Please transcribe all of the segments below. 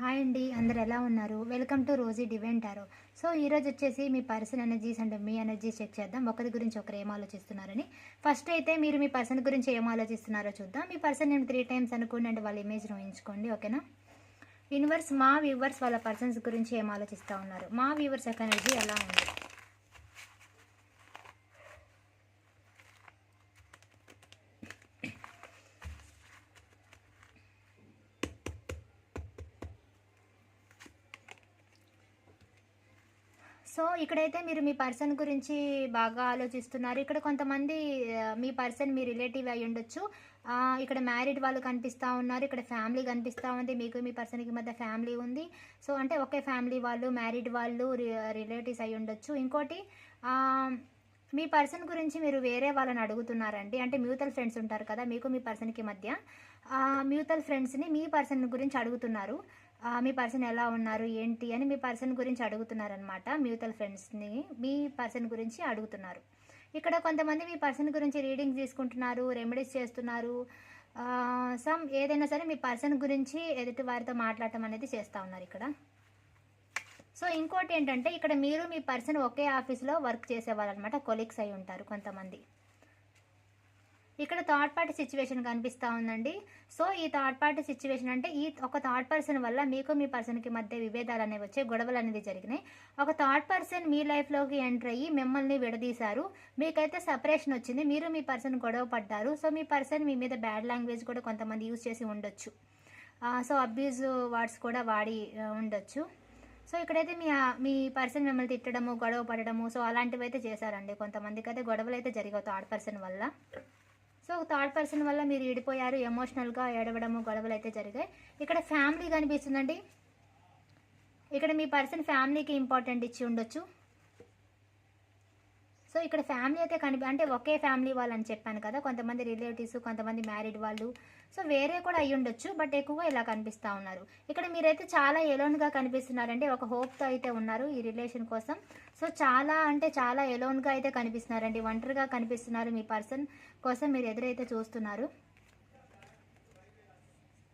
Hi అండి అందరు ఎలా ఉన్నారు? Welcome to Rosie Divine tarot. So ఈరోజు వచ్చేసి మీ పర్సన్ ఎనర్జీస్ అండ్ మీ ఎనర్జీస్ చెక్ చేద్దాం. ఒకరి గురించి ఒకరు ఏం ఆలోచిస్తున్నారని. ఫస్ట్ అయితే మీరు మీ పర్సన్ గురించి ఏం ఆలోచిస్తున్నారో చూద్దాం. మీ పర్సన్ నేను త్రీ టైమ్స్ అనుకోండి అండ్ వాళ్ళ ఇమేజ్ ఊహించుకోండి ఓకేనా? యూనివర్స్ మా వ్యూవర్స్ వాళ్ళ పర్సన్స్ గురించి ఏం ఆలోచిస్తూ ఉన్నారు? మా వ్యూవర్స్ యొక్క ఎనర్జీ ఎలా ఉంది? సో ఇక్కడైతే మీరు మీ పర్సన్ గురించి బాగా ఆలోచిస్తున్నారు. ఇక్కడ కొంతమంది మీ పర్సన్ మీ రిలేటివ్ అయి ఉండొచ్చు. ఇక్కడ మ్యారీడ్ వాళ్ళు కనిపిస్తూ ఉన్నారు. ఇక్కడ ఫ్యామిలీ కనిపిస్తూ ఉంది. మీకు మీ పర్సన్కి మధ్య ఫ్యామిలీ ఉంది. సో అంటే ఒకే ఫ్యామిలీ వాళ్ళు మ్యారీడ్ వాళ్ళు రిలేటివ్స్ అయి ఉండొచ్చు. ఇంకోటి మీ పర్సన్ గురించి మీరు వేరే వాళ్ళని అడుగుతున్నారండి. అంటే మ్యూచువల్ ఫ్రెండ్స్ ఉంటారు కదా మీకు మీ పర్సన్కి మధ్య. మ్యూతల్ మ్యూచువల్ ఫ్రెండ్స్ని మీ పర్సన్ గురించి అడుగుతున్నారు. మీ పర్సన్ ఎలా ఉన్నారు ఏంటి అని మీ పర్సన్ గురించి అడుగుతున్నారనమాట మ్యూచువల్ ఫ్రెండ్స్ని మీ పర్సన్ గురించి అడుగుతున్నారు. ఇక్కడ కొంతమంది మీ పర్సన్ గురించి రీడింగ్స్ తీసుకుంటున్నారు రెమెడీస్ చేస్తున్నారు సమ్ ఏదైనా సరే మీ పర్సన్ గురించి ఎదుటి వారితో మాట్లాడటం అనేది చేస్తూ ఉన్నారు ఇక్కడ. సో ఇంకోటి ఏంటంటే ఇక్కడ మీరు మీ పర్సన్ ఒకే ఆఫీస్లో వర్క్ చేసేవాళ్ళు అనమాట కొలీగ్స్ అయి ఉంటారు కొంతమంది. ఇక్కడ థర్డ్ పార్టీ సిచ్యువేషన్ కనిపిస్తూ ఉందండి. సో ఈ థర్డ్ పార్టీ సిచ్యువేషన్ అంటే ఈ ఒక థర్డ్ పర్సన్ వల్ల మీకు మీ పర్సన్కి మధ్య విభేదాలు అనేవి వచ్చాయి గొడవలు అనేది జరిగినాయి. ఒక థర్డ్ పర్సన్ మీ లైఫ్లోకి ఎంటర్ అయ్యి మిమ్మల్ని విడదీశారు. మీకైతే సపరేషన్ వచ్చింది. మీరు మీ పర్సన్ గొడవ పడ్డారు. సో మీ పర్సన్ మీ మీద బ్యాడ్ లాంగ్వేజ్ కూడా కొంతమంది యూజ్ చేసి ఉండొచ్చు. సో అబ్యూజ్ వర్డ్స్ కూడా వాడి ఉండొచ్చు. సో ఇక్కడైతే మీ మీ పర్సన్ మిమ్మల్ని తిట్టడము గొడవ పడడము సో అలాంటివి అయితే చేశారండి. కొంతమందికి అయితే గొడవలు అయితే జరిగవు థర్డ్ పర్సన్ వల్ల. సో థర్డ్ పర్సన్ వల్ల మీరు విడిపోయారు ఎమోషనల్గా ఏడవడము గొడవలు అయితే జరిగాయి. ఇక్కడ ఫ్యామిలీ కనిపిస్తుందండి. ఇక్కడ మీ పర్సన్ ఫ్యామిలీకి ఇంపార్టెంట్ ఇచ్చి ఉండొచ్చు. సో ఇక్కడ ఫ్యామిలీ అయితే కనిపి అంటే ఒకే ఫ్యామిలీ వాళ్ళని చెప్పాను కదా కొంతమంది రిలేటివ్స్ కొంతమంది మ్యారీడ్ వాళ్ళు. సో వేరే కూడా అయ్యి ఉండొచ్చు బట్ ఎక్కువగా ఇలా కనిపిస్తూ ఉన్నారు. ఇక్కడ మీరైతే చాలా ఎలోన్గా కనిపిస్తున్నారండి ఒక హోప్తో అయితే ఉన్నారు ఈ రిలేషన్ కోసం. సో చాలా అంటే చాలా ఎలోన్గా అయితే కనిపిస్తున్నారండి ఒంటరిగా కనిపిస్తున్నారు మీ పర్సన్ కోసం మీరు ఎదురైతే చూస్తున్నారు.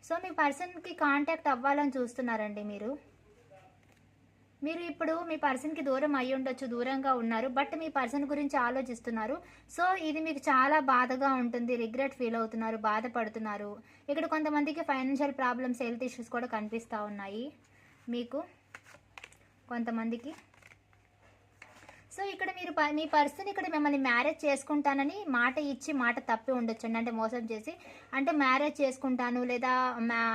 సో మీ పర్సన్కి కాంటాక్ట్ అవ్వాలని చూస్తున్నారండి మీరు. మీరు ఇప్పుడు మీ పర్సన్కి దూరం అయి ఉండొచ్చు దూరంగా ఉన్నారు బట్ మీ పర్సన్ గురించి ఆలోచిస్తున్నారు. సో ఇది మీకు చాలా బాధగా ఉంటుంది రిగ్రెట్ ఫీల్ అవుతున్నారు బాధపడుతున్నారు. ఇక్కడ కొంతమందికి ఫైనాన్షియల్ ప్రాబ్లమ్స్ హెల్త్ ఇష్యూస్ కూడా కనిపిస్తూ ఉన్నాయి. మీకు కొంతమందికి సో ఇక్కడ మీరు ప- మీ పర్సన్ ఇక్కడ మిమ్మల్ని మ్యారేజ్ చేసుకుంటానని మాట ఇచ్చి మాట తప్పి ఉండొచ్చండి. అంటే మోసం చేసి. అంటే మ్యారేజ్ చేసుకుంటాను లేదా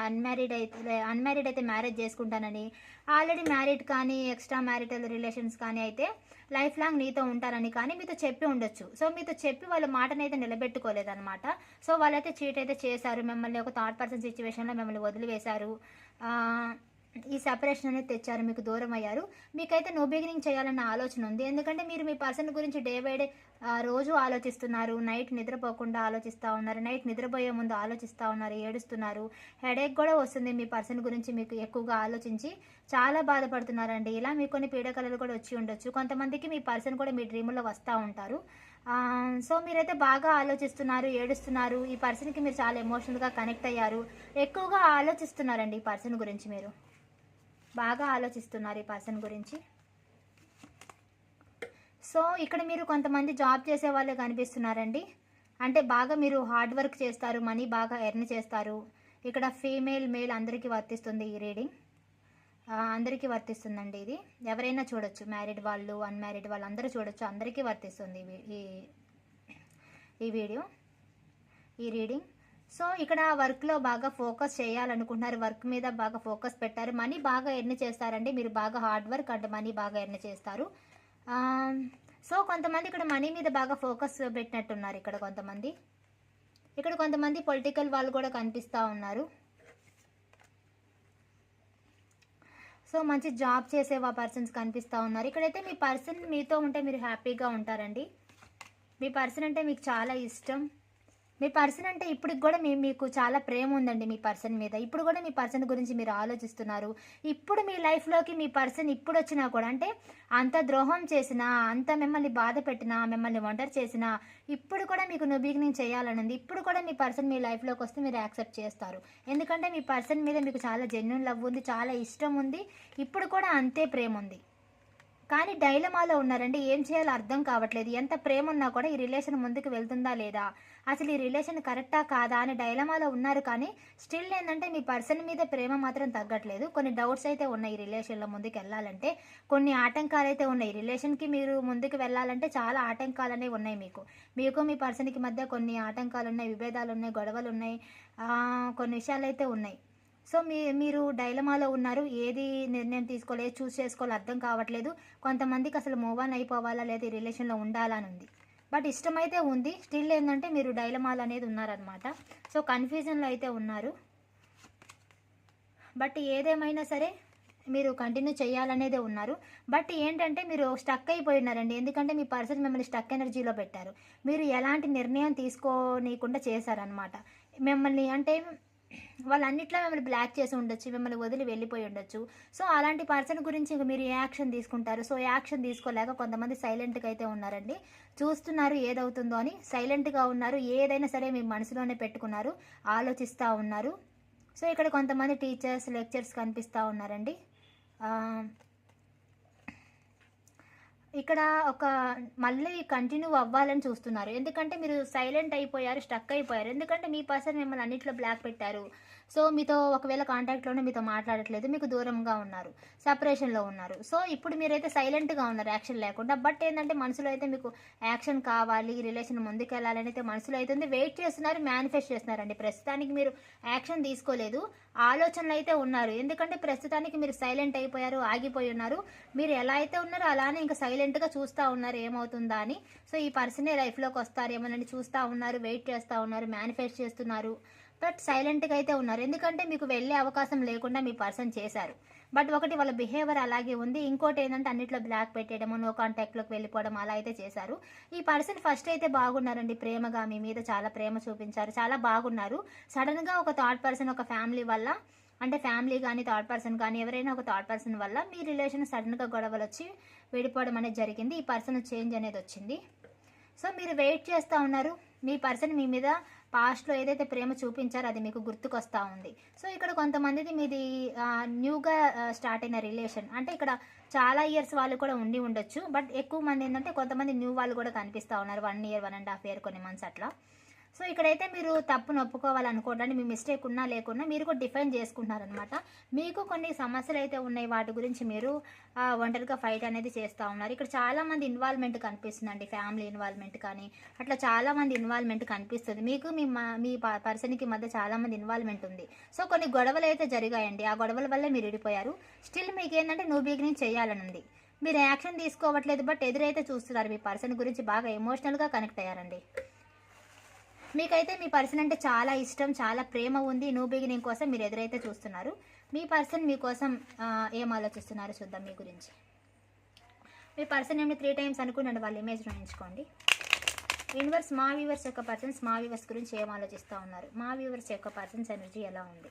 అన్మ్యారీడ్ అయితే అన్మ్యారీడ్ అయితే మ్యారేజ్ చేసుకుంటానని. ఆల్రెడీ మ్యారీడ్ కానీ ఎక్స్ట్రా మ్యారిటల్ రిలేషన్స్ కానీ అయితే లైఫ్ లాంగ్ నీతో ఉంటారని కానీ మీతో చెప్పి ఉండొచ్చు. సో మీతో చెప్పి వాళ్ళ మాటని అయితే నిలబెట్టుకోలేదన్నమాట. సో వాళ్ళైతే చీట్ అయితే చేశారు. మిమ్మల్ని ఒక థర్డ్ పర్సన్ సిచ్యువేషన్లో మిమ్మల్ని వదిలివేశారు. ఈ సెపరేషన్ అనేది తెచ్చారు మీకు దూరం అయ్యారు. మీకైతే నో బిగినింగ్ చేయాలన్న ఆలోచన ఉంది. ఎందుకంటే మీరు మీ పర్సన్ గురించి డే బై డే రోజు ఆలోచిస్తున్నారు. నైట్ నిద్రపోకుండా ఆలోచిస్తూ ఉన్నారు. నైట్ నిద్రపోయే ముందు ఆలోచిస్తూ ఉన్నారు. ఏడుస్తున్నారు. హెడేక్ కూడా వస్తుంది మీ పర్సన్ గురించి మీకు ఎక్కువగా ఆలోచించి. చాలా బాధపడుతున్నారండి. ఇలా మీకు కొన్ని పీడకలలు కూడా వచ్చి ఉండొచ్చు. కొంతమందికి మీ పర్సన్ కూడా మీ డ్రీముల్లో వస్తూ ఉంటారు. సో మీరైతే బాగా ఆలోచిస్తున్నారు ఏడుస్తున్నారు. ఈ పర్సన్కి మీరు చాలా ఎమోషనల్గా కనెక్ట్ అయ్యారు. ఎక్కువగా ఆలోచిస్తున్నారండి ఈ పర్సన్ గురించి మీరు. బాగా ఆలోచిస్తున్నారు ఈ పర్సన్ గురించి. సో ఇక్కడ మీరు కొంతమంది జాబ్ చేసే వాళ్ళే కనిపిస్తున్నారండి. అంటే బాగా మీరు హార్డ్ వర్క్ చేస్తారు మనీ బాగా ఎర్న్ చేస్తారు. ఇక్కడ ఫీమేల్ మేల్ అందరికీ వర్తిస్తుంది ఈ రీడింగ్. అందరికీ వర్తిస్తుందండి ఇది. ఎవరైనా చూడొచ్చు మ్యారీడ్ వాళ్ళు అన్మ్యారీడ్ వాళ్ళు అందరూ చూడొచ్చు అందరికీ వర్తిస్తుంది ఈ ఈ వీడియో ఈ రీడింగ్. సో ఇక్కడ వర్క్లో బాగా ఫోకస్ చేయాలనుకుంటున్నారు వర్క్ మీద బాగా ఫోకస్ పెట్టారు. మనీ బాగా ఎర్న్ చేస్తారండి. మీరు బాగా హార్డ్ వర్క్ అంటే మనీ బాగా ఎర్న్ చేస్తారు. సో కొంతమంది ఇక్కడ మనీ మీద బాగా ఫోకస్ పెట్టినట్టున్నారు ఇక్కడ కొంతమంది. ఇక్కడ కొంతమంది పొలిటికల్ వాళ్ళు కూడా కనిపిస్తూ ఉన్నారు. సో మంచి జాబ్ చేసే పర్సన్స్ కనిపిస్తూ ఉన్నారు. ఇక్కడైతే మీ పర్సన్ మీతో ఉంటే మీరు హ్యాపీగా ఉంటారండి. మీ పర్సన్ అంటే మీకు చాలా ఇష్టం. మీ పర్సన్ అంటే ఇప్పటికి కూడా మీ మీకు చాలా ప్రేమ ఉందండి మీ పర్సన్ మీద. ఇప్పుడు కూడా మీ పర్సన్ గురించి మీరు ఆలోచిస్తున్నారు. ఇప్పుడు మీ లైఫ్లోకి మీ పర్సన్ ఇప్పుడు వచ్చినా కూడా అంటే అంత ద్రోహం చేసినా అంత మిమ్మల్ని బాధ పెట్టినా మిమ్మల్ని ఒంటరి చేసినా ఇప్పుడు కూడా మీకు నువ్వు చేయాలని ఉంది ఇప్పుడు కూడా మీ పర్సన్ మీ లైఫ్లోకి వస్తే మీరు యాక్సెప్ట్ చేస్తారు. ఎందుకంటే మీ పర్సన్ మీద మీకు చాలా జెన్యున్ లవ్ ఉంది చాలా ఇష్టం ఉంది. ఇప్పుడు కూడా అంతే ప్రేమ ఉంది. కానీ డైలమాలో ఉన్నారండి ఏం చేయాలో అర్థం కావట్లేదు. ఎంత ప్రేమ ఉన్నా కూడా ఈ రిలేషన్ ముందుకు వెళ్తుందా లేదా? అసలు ఈ రిలేషన్ కరెక్టా కాదా అని డైలమాలో ఉన్నారు కానీ స్టిల్ ఏంటంటే మీ పర్సన్ మీద ప్రేమ మాత్రం తగ్గట్లేదు. కొన్ని డౌట్స్ అయితే ఉన్నాయి ఈ రిలేషన్లో ముందుకు వెళ్ళాలంటే. కొన్ని ఆటంకాలు అయితే ఉన్నాయి. రిలేషన్కి మీరు ముందుకు వెళ్ళాలంటే చాలా ఆటంకాలు అనేవి ఉన్నాయి మీకు. మీకు మీ పర్సన్కి మధ్య కొన్ని ఆటంకాలు ఉన్నాయి విభేదాలు ఉన్నాయి గొడవలు ఉన్నాయి కొన్ని విషయాలు అయితే ఉన్నాయి. సో మీ మీరు డైలమాలో ఉన్నారు. ఏది నిర్ణయం తీసుకోలేదు చూస్ చేసుకోవాలి అర్థం కావట్లేదు. కొంతమందికి అసలు మూవ్ ఆన్ అయిపోవాలా లేదా ఈ రిలేషన్లో ఉండాలని ఉంది. బట్ ఇష్టమైతే ఉంది. స్టిల్ ఏంటంటే మీరు డైలమాల్ అనేది ఉన్నారనమాట సో కన్ఫ్యూజన్లో అయితే ఉన్నారు. బట్ ఏదేమైనా సరే మీరు కంటిన్యూ చేయాలనేదే ఉన్నారు. బట్ ఏంటంటే మీరు స్టక్ అయిపోయినారండి. ఎందుకంటే మీ పర్సన్ మిమ్మల్ని స్టక్ ఎనర్జీలో పెట్టారు. మీరు ఎలాంటి నిర్ణయం తీసుకోనీయకుండా చేశారనమాట మిమ్మల్ని అంటే వాళ్ళన్నిట్లో మిమ్మల్ని బ్లాక్ చేసి ఉండొచ్చు మిమ్మల్ని వదిలి వెళ్ళిపోయి ఉండొచ్చు. సో అలాంటి పర్సన్ గురించి ఇంక మీరు యాక్షన్ తీసుకుంటారు? సో యాక్షన్ తీసుకోలేక కొంతమంది సైలెంట్గా అయితే ఉన్నారండి. చూస్తున్నారు ఏదవుతుందో అని సైలెంట్గా ఉన్నారు ఏదైనా సరే మీ మనసులోనే పెట్టుకున్నారు ఆలోచిస్తూ ఉన్నారు. సో ఇక్కడ కొంతమంది టీచర్స్ లెక్చర్స్ కనిపిస్తూ ఉన్నారండి. ఆ, ఇక్కడ ఒక మళ్ళీ కంటిన్యూ అవ్వాలని చూస్తున్నారు. ఎందుకంటే మీరు సైలెంట్ అయిపోయారు స్టక్ అయిపోయారు. ఎందుకంటే మీ పర్సన్ మిమ్మల్ని అన్నింటిలో బ్లాక్ పెట్టారు. సో మీతో ఒకవేళ కాంటాక్ట్లోనే మీతో మాట్లాడట్లేదు మీకు దూరంగా ఉన్నారు సపరేషన్లో ఉన్నారు. సో ఇప్పుడు మీరైతే సైలెంట్గా ఉన్నారు యాక్షన్ లేకుండా. బట్ ఏంటంటే మనసులో అయితే మీకు యాక్షన్ కావాలి రిలేషన్ ముందుకెళ్ళాలని అయితే మనసులో అయితే ఉంది. వెయిట్ చేస్తున్నారు మేనిఫెస్ట్ చేస్తున్నారండి. ప్రస్తుతానికి మీరు యాక్షన్ తీసుకోలేదు ఆలోచనలు అయితే ఉన్నారు. ఎందుకంటే ప్రస్తుతానికి మీరు సైలెంట్ అయిపోయారు ఆగిపోయి ఉన్నారు. మీరు ఎలా అయితే ఉన్నారో అలానే ఇంకా సైలెంట్ పేషెంట్గా చూస్తూ ఉన్నారు ఏమవుతుందా అని. సో ఈ పర్సనే లైఫ్లోకి వస్తారు వస్తారేమోనని చూస్తూ ఉన్నారు వెయిట్ చేస్తూ ఉన్నారు మేనిఫెస్ట్ చేస్తున్నారు బట్ సైలెంట్గా అయితే ఉన్నారు. ఎందుకంటే మీకు వెళ్ళే అవకాశం లేకుండా మీ పర్సన్ చేశారు. బట్ ఒకటి వాళ్ళ బిహేవియర్ అలాగే ఉంది. ఇంకోటి ఏంటంటే అన్నిట్లో బ్లాక్ పెట్టేయడము నో కాంటాక్ట్లోకి వెళ్ళిపోవడం అలా అయితే చేశారు. ఈ పర్సన్ ఫస్ట్ అయితే బాగున్నారండి ప్రేమగా మీ మీద చాలా ప్రేమ చూపించారు చాలా బాగున్నారు. సడన్గా ఒక థర్డ్ పర్సన్ ఒక ఫ్యామిలీ వల్ల అంటే ఫ్యామిలీ కానీ థర్డ్ పర్సన్ కానీ ఎవరైనా ఒక థర్డ్ పర్సన్ వల్ల మీ రిలేషన్ సడన్గా గొడవలు వచ్చి విడిపోవడం అనేది జరిగింది. ఈ పర్సన్ చేంజ్ అనేది వచ్చింది. సో మీరు వెయిట్ చేస్తూ ఉన్నారు. మీ పర్సన్ మీ మీద పాస్ట్లో ఏదైతే ప్రేమ చూపించారో అది మీకు గుర్తుకొస్తూ ఉంది. సో ఇక్కడ కొంతమందిది మీది న్యూగా స్టార్ట్ అయిన రిలేషన్. అంటే ఇక్కడ చాలా ఇయర్స్ వాళ్ళు కూడా ఉండి ఉండొచ్చు. బట్ ఎక్కువ మంది ఏంటంటే కొంతమంది న్యూ వాళ్ళు కూడా కనిపిస్తూ ఉన్నారు. One year one and half year కొన్ని మంత్స్ అట్లా. సో ఇక్కడైతే మీరు తప్పును ఒప్పుకోవాలనుకోవడానికి మీ మిస్టేక్ ఉన్నా లేకున్నా మీరు కూడా డిఫైన్ చేసుకుంటున్నారనమాట మీకు కొన్ని సమస్యలు అయితే ఉన్నాయి వాటి గురించి మీరు ఒంటరిగా ఫైట్ అనేది చేస్తూ ఉన్నారు. ఇక్కడ చాలామంది ఇన్వాల్వ్మెంట్ కనిపిస్తుందండి ఫ్యామిలీ ఇన్వాల్వ్మెంట్ కానీ అట్లా చాలామంది ఇన్వాల్వ్మెంట్ కనిపిస్తుంది. మీకు మీ మీ ప- పర్సన్కి మధ్య చాలామంది ఇన్వాల్వ్మెంట్ ఉంది. సో కొన్ని గొడవలు అయితే జరిగాయండి ఆ గొడవల వల్లే మీరు విడిపోయారు. స్టిల్ మీకు ఏంటంటే నువ్వు బిగినింగ్ చేయాలని ఉంది. మీరు యాక్షన్ తీసుకోవట్లేదు బట్ ఎదురైతే చూస్తున్నారు మీ పర్సన్ గురించి బాగా ఎమోషనల్గా కనెక్ట్ అయ్యారండి. మీకైతే మీ పర్సన్ అంటే చాలా ఇష్టం చాలా ప్రేమ ఉంది. న్యూ బిగినింగ్ కోసం మీరు ఎదురైతే చూస్తున్నారు. మీ పర్సన్ మీకోసం ఏం ఆలోచిస్తున్నారు చూద్దాం మీ గురించి. మీ పర్సన్ ఏమి త్రీ టైమ్స్ అనుకున్నాడు వాళ్ళ ఇమేజ్ రాయించుకోండి యూనివర్స్ మా వ్యూవర్స్ యొక్క పర్సన్స్ మా వ్యూవర్స్ గురించి ఏం ఆలోచిస్తూ ఉన్నారు? మా వ్యూవర్స్ యొక్క పర్సన్స్ ఎనర్జీ ఎలా ఉంది?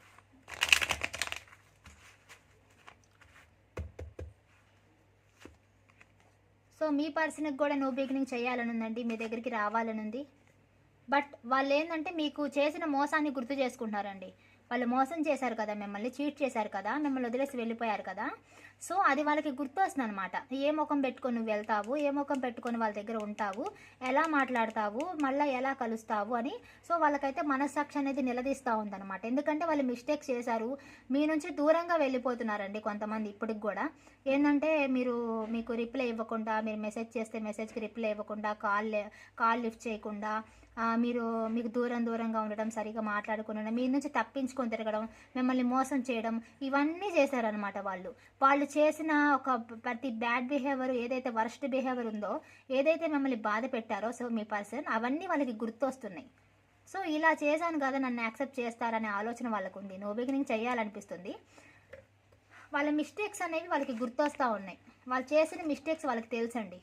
సో మీ పర్సన్కి కూడా నో బిగినింగ్ చేయాలని ఉందండి మీ దగ్గరికి రావాలని ఉంది బట్ వాళ్ళు ఏంటంటే మీకు చేసిన మోసాన్ని గుర్తు చేసుకుంటున్నారండి. వాళ్ళు మోసం చేశారు కదా మిమ్మల్ని చీట్ చేశారు కదా మిమ్మల్ని వదిలేసి వెళ్ళిపోయారు కదా. సో అది వాళ్ళకి గుర్తు వస్తుంది అనమాట ఏ ముఖం పెట్టుకొని నువ్వు వెళ్తావు ఏ ముఖం పెట్టుకొని వాళ్ళ దగ్గర ఉంటావు ఎలా మాట్లాడతావు మళ్ళీ ఎలా కలుస్తావు అని. సో వాళ్ళకైతే మనస్సాక్షి అనేది నిలదీస్తూ ఉందన్నమాట. ఎందుకంటే వాళ్ళు మిస్టేక్స్ చేశారు. మీ నుంచి దూరంగా వెళ్ళిపోతున్నారండి కొంతమంది ఇప్పటికి కూడా. ఏంటంటే మీరు మీకు రిప్లై ఇవ్వకుండా మీరు మెసేజ్ చేస్తే మెసేజ్కి రిప్లై ఇవ్వకుండా కాల్ కాల్ లిఫ్ట్ చేయకుండా మీరు మీకు దూరం దూరంగా ఉండడం సరిగా మాట్లాడుకునడం మీ నుంచి తప్పించుకొని తిరగడం మిమ్మల్ని మోసం చేయడం ఇవన్నీ చేశారనమాట వాళ్ళు. వాళ్ళు చేసిన ఒక ప్రతి బ్యాడ్ బిహేవియర్ ఏదైతే వర్స్ట్ బిహేవియర్ ఉందో ఏదైతే మిమ్మల్ని బాధ పెట్టారో సో మీ పర్సన్ అవన్నీ వాళ్ళకి గుర్తొస్తున్నాయి. సో ఇలా చేశాను కదా నన్ను యాక్సెప్ట్ చేస్తారనే ఆలోచన వాళ్ళకు ఉంది. నో బిగినింగ్ చేయాలనిపిస్తుంది. వాళ్ళ మిస్టేక్స్ అనేవి వాళ్ళకి గుర్తొస్తూ ఉన్నాయి. వాళ్ళు చేసిన మిస్టేక్స్ వాళ్ళకి తెలుసండి.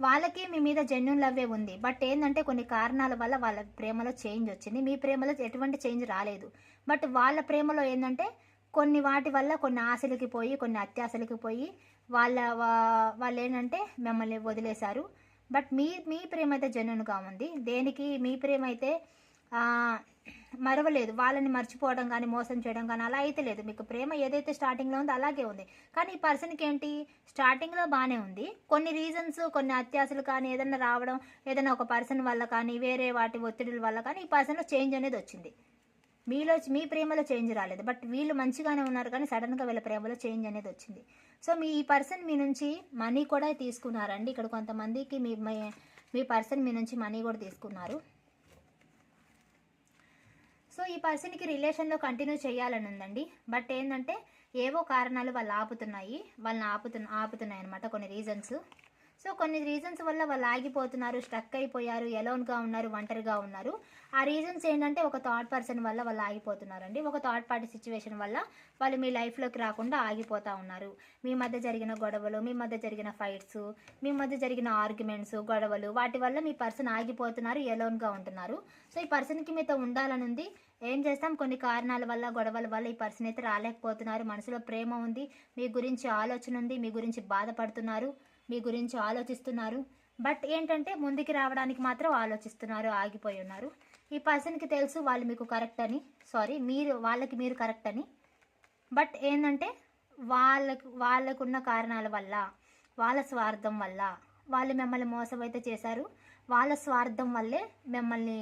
వాళ్ళకి మీ మీద జెన్యున్ లవ్వే ఉంది. బట్ ఏంటంటే కొన్ని కారణాల వల్ల వాళ్ళ ప్రేమలో చేంజ్ వచ్చింది. మీ ప్రేమలో ఎటువంటి చేంజ్ రాలేదు. బట్ వాళ్ళ ప్రేమలో ఏంటంటే కొన్ని వాటి వల్ల కొన్ని ఆశలకి పోయి కొన్ని అత్యాశలకి పోయి వాళ్ళ వా- వాళ్ళు ఏంటంటే మిమ్మల్ని వదిలేశారు. బట్ మీ మీ ప్రేమ అయితే జెన్యున్గా ఉంది. దేనికి? మీ ప్రేమ అయితే మరవలేదు. వాళ్ళని మర్చిపోవడం కానీ మోసం చేయడం కానీ అలా అయితే లేదు. మీకు ప్రేమ ఏదైతే స్టార్టింగ్లో ఉందో అలాగే ఉంది. కానీ ఈ పర్సన్కి ఏంటి? స్టార్టింగ్లో బాగానే ఉంది. కొన్ని రీజన్స్ కొన్ని అత్యాశలు కానీ ఏదైనా రావడం ఏదైనా ఒక పర్సన్ వల్ల కానీ వేరే వాటి ఒత్తిడుల వల్ల కానీ ఈ పర్సన్లో చేంజ్ అనేది వచ్చింది. మీలో మీ ప్రేమలో చేంజ్ రాలేదు. బట్ వీళ్ళు మంచిగానే ఉన్నారు కానీ సడన్గా వీళ్ళ ప్రేమలో చేంజ్ అనేది వచ్చింది. సో మీ ఈ పర్సన్ మీ నుంచి మనీ కూడా తీసుకున్నారండి. ఇక్కడ కొంతమందికి మీ- మీ పర్సన్ మీ నుంచి మనీ కూడా తీసుకున్నారు. సో ఈ పర్సన్కి రిలేషన్లో కంటిన్యూ చేయాలని ఉందండి బట్ ఏంటంటే ఏవో కారణాలు వాళ్ళు ఆపుతున్నాయి. వాళ్ళని ఆపుతున్న ఆపుతున్నాయి అనమాట కొన్ని రీజన్స్. సో కొన్ని రీజన్స్ వల్ల వాళ్ళు ఆగిపోతున్నారు స్ట్రక్ అయిపోయారు ఎలోన్గా ఉన్నారు ఒంటరిగా ఉన్నారు. ఆ రీజన్స్ ఏంటంటే ఒక థర్డ్ పర్సన్ వల్ల వాళ్ళు ఆగిపోతున్నారండి. ఒక థర్డ్ పార్టీ సిచ్యువేషన్ వల్ల వాళ్ళు మీ లైఫ్లోకి రాకుండా ఆగిపోతూ ఉన్నారు. మీ మధ్య జరిగిన గొడవలు మీ మధ్య జరిగిన ఫైట్స్ మీ మధ్య జరిగిన ఆర్గ్యుమెంట్స్ గొడవలు వాటి వల్ల మీ పర్సన్ ఆగిపోతున్నారు ఎలోన్గా ఉంటున్నారు. సో ఈ పర్సన్కి మీతో ఉండాలని ఉంది ఏం చేస్తాం? కొన్ని కారణాల వల్ల గొడవల వల్ల ఈ పర్సన్ అయితే రాలేకపోతున్నారు. మనసులో ప్రేమ ఉంది. మీ గురించి ఆలోచన ఉంది. మీ గురించి బాధపడుతున్నారు. మీ గురించి ఆలోచిస్తున్నారు. బట్ ఏంటంటే ముందుకి రావడానికి మాత్రం ఆలోచిస్తున్నారు ఆగిపోయి ఉన్నారు. ఈ పర్సన్కి తెలుసు వాళ్ళు మీకు కరెక్ట్ అని. సారీ మీరు వాళ్ళకి మీరు కరెక్ట్ అని. బట్ ఏంటంటే వాళ్ళకు వాళ్ళకున్న కారణాల వల్ల వాళ్ళ స్వార్థం వల్ల వాళ్ళు మిమ్మల్ని మోసం అయితే చేశారు. వాళ్ళ స్వార్థం వల్లే మిమ్మల్ని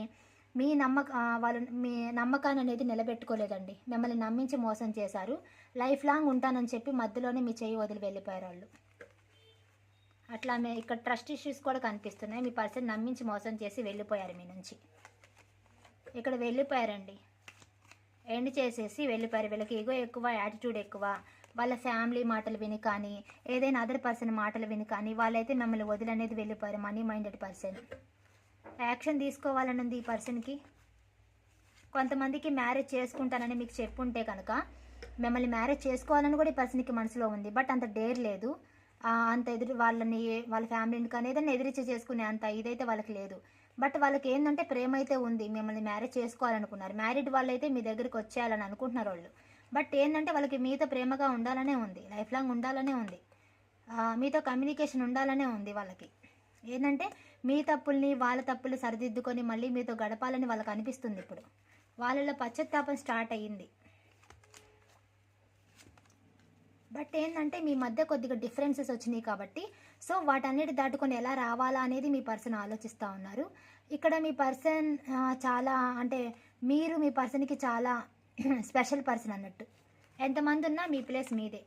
మీ నమ్మక వాళ్ళు మీ నమ్మకాన్ని అనేది నిలబెట్టుకోలేదండి. మిమ్మల్ని నమ్మించి మోసం చేశారు. లైఫ్ లాంగ్ ఉంటానని చెప్పి మధ్యలోనే మీ చేయి వదిలి వెళ్ళిపోయారు వాళ్ళు అట్లా మీ ఇక్కడ ట్రస్ట్ ఇష్యూస్ కూడా కనిపిస్తున్నాయి. మీ పర్సన్ నమ్మించి మోసం చేసి వెళ్ళిపోయారు మీ నుంచి. ఇక్కడ వెళ్ళిపోయారండి. ఎండ్ చేసేసి వెళ్ళిపోయారు. వీళ్ళకి ఎగో ఎక్కువ యాటిట్యూడ్ ఎక్కువ. వాళ్ళ ఫ్యామిలీ మాటలు విని కానీ ఏదైనా అదర్ పర్సన్ మాటలు విని కానీ వాళ్ళైతే మిమ్మల్ని వదిలనేది వెళ్ళిపోయారు. మనీ మైండెడ్ పర్సన్ యాక్షన్ తీసుకోవాలని ఉంది ఈ పర్సన్కి. కొంతమందికి మ్యారేజ్ చేసుకుంటానని మీకు చెప్పుంటే కనుక మిమ్మల్ని మ్యారేజ్ చేసుకోవాలని కూడా ఈ పర్సన్కి మనసులో ఉంది. బట్ అంత డేర్ లేదు. అంత ఎదురు వాళ్ళని వాళ్ళ ఫ్యామిలీని కానీ ఏదైనా ఎదిరించి చేసుకునే అంత ఇదైతే వాళ్ళకి లేదు. బట్ వాళ్ళకి ఏంటంటే ప్రేమ అయితే ఉంది. మిమ్మల్ని మ్యారేజ్ చేసుకోవాలనుకున్నారు. మ్యారీడ్ వాళ్ళైతే మీ దగ్గరికి వచ్చేయాలని అనుకుంటున్నారు వాళ్ళు. బట్ ఏంటంటే వాళ్ళకి మీతో ప్రేమగా ఉండాలనే ఉంది. లైఫ్ లాంగ్ ఉండాలనే ఉంది. మీతో కమ్యూనికేషన్ ఉండాలనే ఉంది వాళ్ళకి. ఏంటంటే మీ తప్పుల్ని వాళ్ళ తప్పులు సరిదిద్దుకొని మళ్ళీ మీతో గడపాలని వాళ్ళకి అనిపిస్తుంది ఇప్పుడు. వాళ్ళలో పశ్చాత్తాపం స్టార్ట్ అయ్యింది. బట్ ఏంటంటే మీ మధ్య కొద్దిగా డిఫరెన్సెస్ వచ్చినాయి కాబట్టి సో వాటన్నిటి దాటుకొని ఎలా రావాలా అనేది మీ పర్సన్ ఆలోచిస్తూ ఉన్నారు. ఇక్కడ మీ పర్సన్ చాలా అంటే మీరు మీ పర్సన్కి చాలా స్పెషల్ పర్సన్ అన్నట్టు. ఎంతమంది ఉన్నా మీ ప్లేస్ మీదే.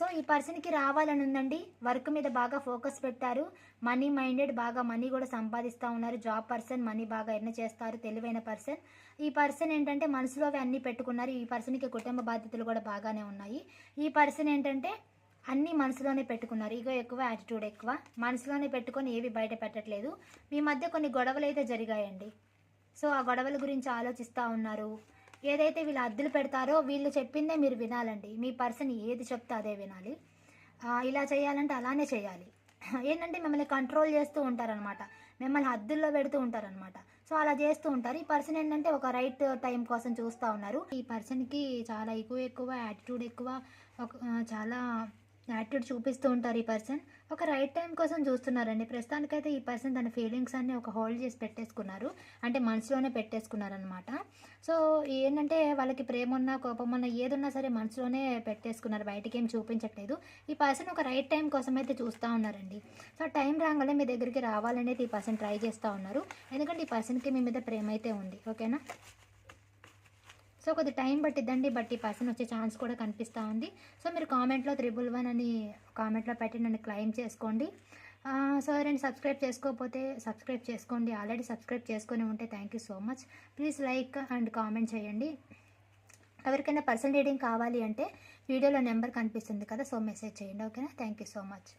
సో ఈ పర్సన్కి రావాలని ఉందండి. వర్క్ మీద బాగా ఫోకస్ పెట్టారు మనీ మైండెడ్ బాగా మనీ కూడా సంపాదిస్తూ ఉన్నారు. జాబ్ పర్సన్ మనీ బాగా ఎర్న్ చేస్తారు. తెలివైన పర్సన్. ఈ పర్సన్ ఏంటంటే మనసులో అన్నీ పెట్టుకున్నారు. ఈ పర్సన్కి కుటుంబ బాధ్యతలు కూడా బాగానే ఉన్నాయి. ఈ పర్సన్ ఏంటంటే అన్నీ మనసులోనే పెట్టుకున్నారు. ఇగో ఎక్కువ యాటిట్యూడ్ ఎక్కువ. మనసులోనే పెట్టుకొని ఏవి బయట పెట్టట్లేదు. మీ మధ్య కొన్ని గొడవలు అయితే జరిగాయండి. సో ఆ గొడవల గురించి ఆలోచిస్తూ ఉన్నారు. ఏదైతే వీళ్ళు అద్దెలు పెడతారో వీళ్ళు చెప్పిందే మీరు వినాలండి. మీ పర్సన్ ఏది చెప్తే అదే వినాలి. ఇలా చేయాలంటే అలానే చేయాలి. ఏంటంటే మిమ్మల్ని కంట్రోల్ చేస్తూ ఉంటారనమాట మిమ్మల్ని హద్దుల్లో పెడుతూ ఉంటారనమాట సో అలా చేస్తూ ఉంటారు. ఈ పర్సన్ ఏంటంటే ఒక రైట్ టైం కోసం చూస్తూ ఉన్నారు. ఈ పర్సన్కి చాలా ఎక్కువ ఎక్కువ యాటిట్యూడ్ ఎక్కువ ఒక చాలా యాటిట్యూడ్ చూపిస్తూ ఉంటారు ఈ పర్సన్. ఒక రైట్ టైం కోసం చూస్తున్నారండి. ప్రస్తుతానికైతే ఈ పర్సన్ తన ఫీలింగ్స్ అన్ని ఒక హోల్డ్ చేసి పెట్టేసుకున్నారు. అంటే మనసులోనే పెట్టేసుకున్నారనమాట సో ఏంటంటే వాళ్ళకి ప్రేమ ఉన్నా కోపం ఉన్నా ఏదున్నా సరే మనసులోనే పెట్టేసుకున్నారు. బయటికి ఏం చూపించట్లేదు. ఈ పర్సన్ ఒక రైట్ టైం కోసం అయితే చూస్తూ ఉన్నారండి. సో టైం రాగానే మీ దగ్గరికి రావాలనేది ఈ పర్సన్ ట్రై చేస్తూ ఉన్నారు. ఎందుకంటే ఈ పర్సన్కి మీ మీద ప్రేమ అయితే ఉంది. ఓకేనా? సో కొద్ది టైం పట్టిద్దండి బట్ ఈ పర్సన్ వచ్చే ఛాన్స్ కూడా కనిపిస్తూ ఉంది. సో మీరు కామెంట్లో త్రిబుల్ వన్ అని కామెంట్లో పెట్టి నన్ను క్లెయిమ్ చేసుకోండి. సో ఎవరైనా సబ్స్క్రైబ్ చేసుకోకపోతే సబ్స్క్రైబ్ చేసుకోండి. ఆల్రెడీ సబ్స్క్రైబ్ చేసుకొని ఉంటే thank you so much. Please like and comment చేయండి. ఎవరికైనా పర్సనల్ రీడింగ్ కావాలి అంటే వీడియోలో నెంబర్ కనిపిస్తుంది కదా సో మెసేజ్ చేయండి. ఓకేనా? Thank you so much.